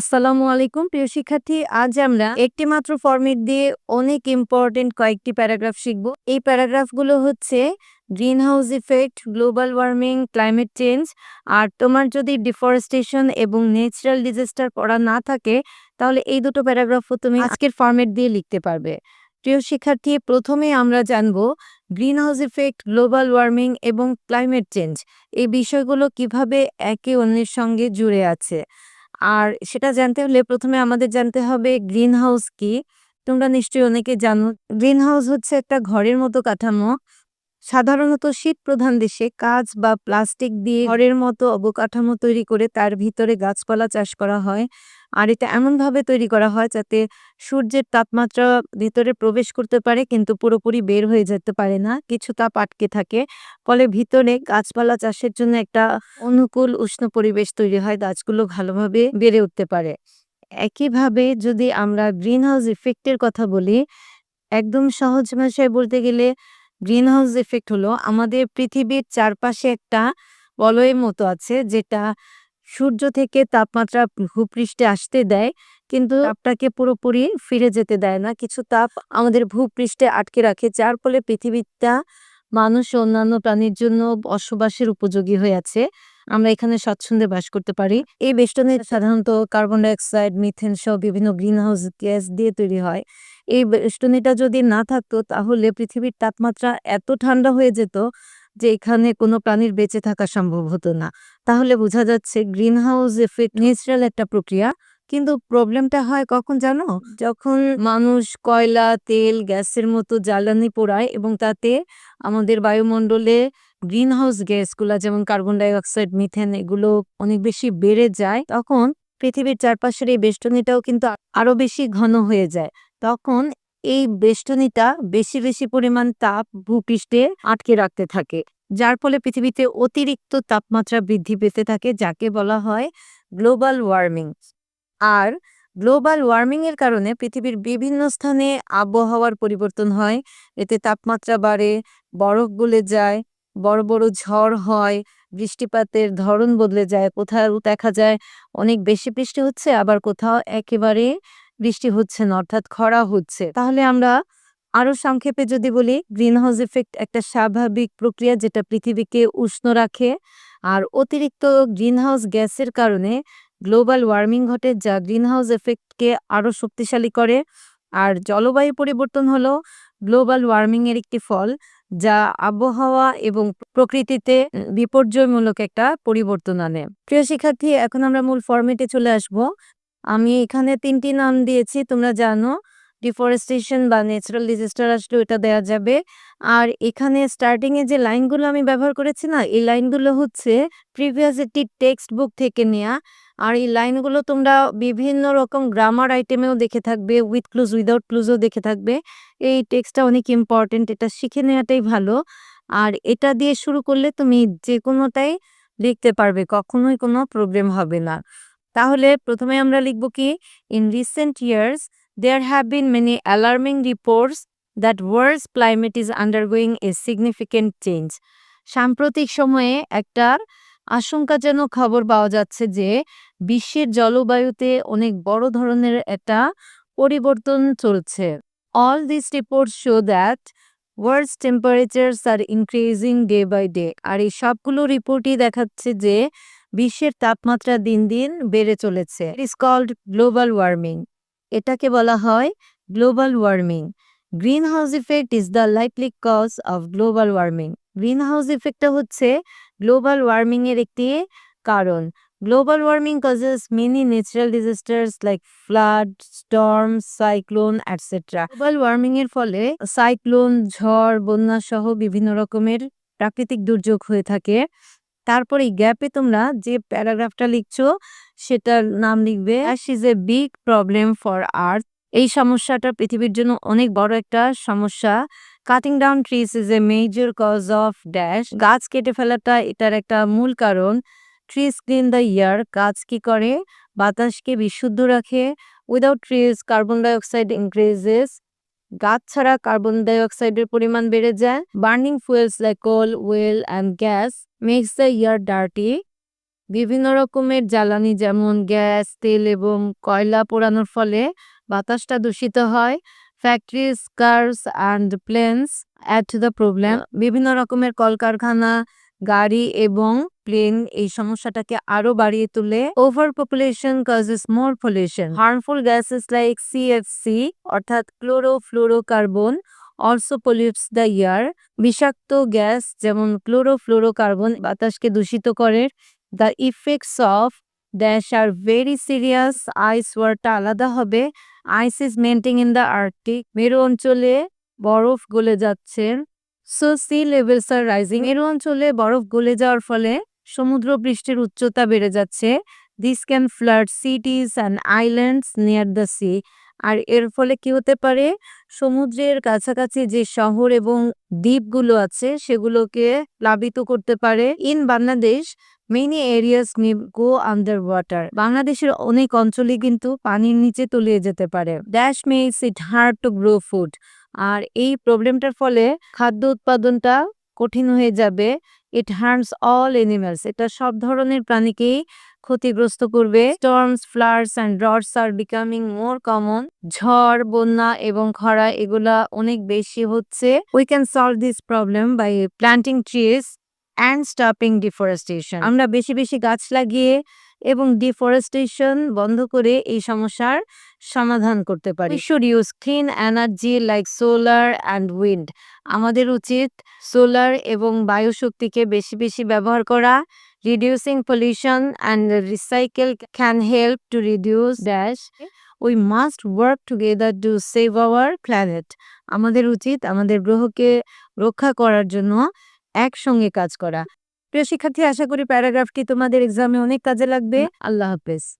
আসসালামু আলাইকুম। প্রিয় শিক্ষার্থী, আজ আমরা একটি মাত্র ফরম্যাট দিয়ে অনেক ইম্পর্টেন্ট কয়েকটি প্যারাগ্রাফ শিখব। এই প্যারাগ্রাফগুলো হচ্ছে greenhouse effect global warming climate change আর তোমার যদি ডিফরেস্টেশন এবং ন্যাচারাল ডিজাস্টার পড়া না থাকে, তাহলে এই দুটো প্যারাগ্রাফও তুমি আজকের ফরম্যাট দিয়ে লিখতে পারবে। প্রিয় শিক্ষার্থী, প্রথমে আমরা জানব greenhouse effect global warming এবং ক্লাইমেট চেঞ্জ এই বিষয়গুলো কীভাবে একে অন্যের সঙ্গে জুড়ে আছে? আর সেটা জানতে হলে প্রথমে আমাদের জানতে হবে গ্রিন হাউস কি? তোমরা নিশ্চয়ই অনেকে জানো গ্রিন হাউস হচ্ছে একটা ঘরের মতো কাঠামো। সাধারণত শীত প্রধান দেশে কাজ বা প্লাস্টিক দিয়ে ঘরের মতো অবকাঠামো তৈরি করে তার ভিতরে গাছপালা চাষ করা হয়। আর এটা এমনভাবে তৈরি করা হয় যাতে সূর্যের তাপমাত্রা ভিতরে প্রবেশ করতে পারে কিন্তু পুরোপুরি বের হয়ে যেতে পারে না, কিছু তাপ আটকে থাকে। ফলে ভিতরে গাছপালা চাষের জন্য একটা অনুকূল উষ্ণ পরিবেশ তৈরি হয়, গাছগুলো ভালোভাবে বেড়ে উঠতে পারে। একইভাবে যদি আমরা গ্রিন হাউস ইফেক্টের কথা বলি, একদম সহজ ভাষায় বলতে গেলে গ্রিন হাউস ইফেক্ট হলো আমাদের পৃথিবীর চারপাশে একটা বলয়ের মতো আছে যেটা সূর্য থেকে তাপমাত্রা ভূপৃষ্ঠে আসতে দেয়, কিন্তু তাপটাকে পুরোপুরি ফিরে যেতে দেয় না। কিছু তাপ আমাদের ভূপৃষ্ঠে আটকে রাখে, যার ফলে পৃথিবীটা মানুষ অন্যান্য প্রাণীর জন্য বসবাসের উপযোগী হয়ে আছে। আমরা এখানে স্বচ্ছন্দে বাস করতে পারি। এই বেষ্টনী সাধারণত কার্বন ডাইঅক্সাইড, মিথেন সহ বিভিন্ন গ্রিন হাউস গ্যাস দিয়ে তৈরি হয়। এই বেষ্টনীটা যদি না থাকতো, তাহলে পৃথিবীর তাপমাত্রা এত ঠান্ডা হয়ে যেত যে এখানে কোনো প্রাণীর বেঁচে থাকা সম্ভব হতো না। তাহলে বোঝা যাচ্ছে গ্রিন হাউস এফেক্ট ন্যাচারাল একটা প্রক্রিয়া। কিন্তু প্রবলেমটা হয় কখন জানো? যখন মানুষ কয়লা, তেল, গ্যাসের মতো জ্বালানি পোড়ায় এবং তাতে আমাদের বায়ুমণ্ডলে গ্রিন হাউস গ্যাসগুলা যেমন কার্বন ডাই অক্সাইড মিথেন এগুলো অনেক বেশি বেড়ে যায়, তখন পৃথিবীর চারপাশের এই বেষ্টনীটাও কিন্তু আরও বেশি ঘন হয়ে যায়। তখন এই বেষ্টনীটা বেশি বেশি পরিমাণ তাপ ভূপৃষ্ঠে আটকে রাখতে থাকে, যার ফলে পৃথিবীতে অতিরিক্ত তাপমাত্রা বৃদ্ধি পেতে থাকে, যাকে বলা হয় গ্লোবাল ওয়ার্মিং। আর গ্লোবাল ওয়ার্মিং এর কারণে পৃথিবীর বিভিন্ন স্থানে আবহাওয়ার পরিবর্তন হয়। এতে তাপমাত্রা বাড়ে, বরফ গলে যায়, বড় বড় ঝড় হয়, বৃষ্টিপাতের ধরন বদলে যায়, কোথাও দেখা যায় অনেক বেশি বৃষ্টি হচ্ছে, আবার কোথাও একেবারে বৃষ্টি হচ্ছে না, অর্থাৎ খরা হচ্ছে। তাহলে আমরা আরও সংক্ষেপে যদি বলি গ্রিন হাউস ইফেক্ট একটা স্বাভাবিক প্রক্রিয়া যেটা পৃথিবীকে উষ্ণ রাখে, আর অতিরিক্ত গ্রিন হাউস গ্যাসের কারণে গ্লোবাল ওয়ার্মিং ঘটে, যা গ্রিন হাউস এফেক্টকে আরও শক্তিশালী করে। আর জলবায়ু পরিবর্তন হলো গ্লোবাল ওয়ার্মিং এর একটি ফল, যা আবহাওয়া এবং প্রকৃতিতে বিপর্যয়মূলক একটা পরিবর্তন আনে। প্রিয় শিক্ষার্থী, এখন আমরা মূল ফরম্যাটে চলে আসব। আমি এখানে তিনটি নাম দিয়েছি, তোমরা জানো। ডিফরেস্টেশন বা ন্যাচারাল ডিজাস্টার আসলে এটা দেওয়া যাবে। আর এখানে স্টার্টিং এ যে লাইনগুলো আমি ব্যবহার করেছি না, এই লাইনগুলো হচ্ছে প্রিভিয়াস একটি টেক্সট বুক থেকে নেওয়া আর এই লাইনগুলো তোমরা বিভিন্ন রকম গ্রামার আইটেমেও দেখে থাকবে উইথ ক্লুজ উইদাউট ক্লুজও দেখে থাকবে। এই টেক্সটটা অনেক ইম্পর্টেন্ট এটা শিখে নেওয়াটাই ভালো। আর এটা দিয়ে শুরু করলে তুমি যে কোনোটাই লিখতে পারবে, কখনোই কোনো প্রবলেম হবে না। তাহলে প্রথমে আমরা লিখব কি in recent years there have been many alarming reports that world's climate is undergoing a significant change সাম্প্রতিক সময়ে একটা আশঙ্কাজনক খবর পাওয়া যাচ্ছে যে, বিশ্বের জলবায়ুতে অনেক বড় ধরনের একটা পরিবর্তন চলছে। All this report show that world's temperatures are increasing day by day আর এই সবগুলো রিপোর্টই দেখাচ্ছে যে বিশ্বের তাপমাত্রা দিন দিন বেড়ে চলেছে। ইজ কল্ড গ্লোবাল ওয়ার্মিং এটাকে বলা হয় global warming greenhouse effect is the likely cause of global warming greenhouse ইফেক্টটা হচ্ছে গ্লোবাল ওয়ার্মিং এর একটি কারণ। Global warming causes many natural disasters like flood storm cyclone etcetera global warming এর ফলে সাইক্লোন ঝড়, বন্যা সহ বিভিন্ন রকমের প্রাকৃতিক দুর্যোগ হয়ে থাকে। তারপর এই গ্যাপে তোমরা যে প্যারাগ্রাফটা লিখছো, সেটার নাম লিখবে ash is a big problem for earth এই সমস্যাটা পৃথিবীর জন্য অনেক বড় একটা সমস্যা। Cutting down trees is a major cause of dash গাছ কেটে ফেলাটা এটার একটা মূল কারণ। ট্রিজ ক্লিন দ্য ইয়ার গাছ কি করে? বাতাসকে বিশুদ্ধ রাখে। Without trees carbon dioxide increases গাছ ছাড়া কার্বন ডাইঅক্সাইডের পরিমাণ বেড়ে যায়। Burning fuels like coal oil and gas makes the air dirty বিভিন্ন রকমের জ্বালানি যেমন গ্যাস, তেল এবং কয়লা পোড়ানোর ফলে বাতাসটা দূষিত হয়। Factories cars and planes add to the problem বিভিন্ন রকমের কলকারখানা, গাড়ি এবং প্লেন এই সমস্যাটাকে আরও বাড়িয়ে তোলে। Over population causes more pollution harmful gases like CFC অর্থাৎ chlorofluorocarbon also pollutes the air বিষাক্ত গ্যাস যেমন ক্লোরোফ্লোরোকার্বন বাতাসকে দূষিত করে। দ্য ইফেক্টস অফ দ্যাশ আর ভেরি সিরিয়াস আইস ওয়ারটা আলাদা হবে। Ice is melting in the Arctic মেরু অঞ্চলে বরফ গলে যাচ্ছে। So sea levels are rising মেরু অঞ্চলে বরফ গলে যাওয়ার ফলে সমুদ্র পৃষ্ঠের উচ্চতা বেড়ে যাচ্ছে। This can flood cities and islands near the sea আর এর ফলে কি হতে পারে? সমুদ্রের কাছাকাছি যে শহর এবং দ্বীপগুলো আছে, সেগুলোকে প্লাবিত করতে পারে। In Bangladesh many areas may go under water বাংলাদেশের অনেক অঞ্চলে কিন্তু পানির নিচে তলিয়ে যেতে পারে। Dash makes it hard to grow food আর এই প্রবলেমটার ফলে খাদ্য উৎপাদনটা কঠিন হয়ে যাবে। ইট হার্মস অল এনিম্যালস এটা সব ধরনের প্রাণীকেই ক্ষতিগ্রস্ত করবে। Storms floods and droughts are becoming more common ঝড়, বন্যা এবং খরা এগুলা অনেক বেশি হচ্ছে। We can solve this problem by planting trees and stopping deforestation আমরা বেশি বেশি গাছ লাগিয়ে এবং ডিফরেস্টেশন বন্ধ করে এই সমস্যার সমাধান করতে পারি। Should use clean energy like solar and wind আমাদের উচিত সোলার এবং বায়ু শক্তিকে বেশি বেশি ব্যবহার করা reducing pollution and recycle can help to reduce dash we must work together to save our planet আমাদের উচিত আমাদের গ্রহকে রক্ষা করার জন্য একসঙ্গে কাজ করা। প্রিয় শিক্ষার্থী আশা করি প্যারাগ্রাফটি তোমাদের এক্সামে অনেক কাজে লাগবে। আল্লাহ হাফেজ।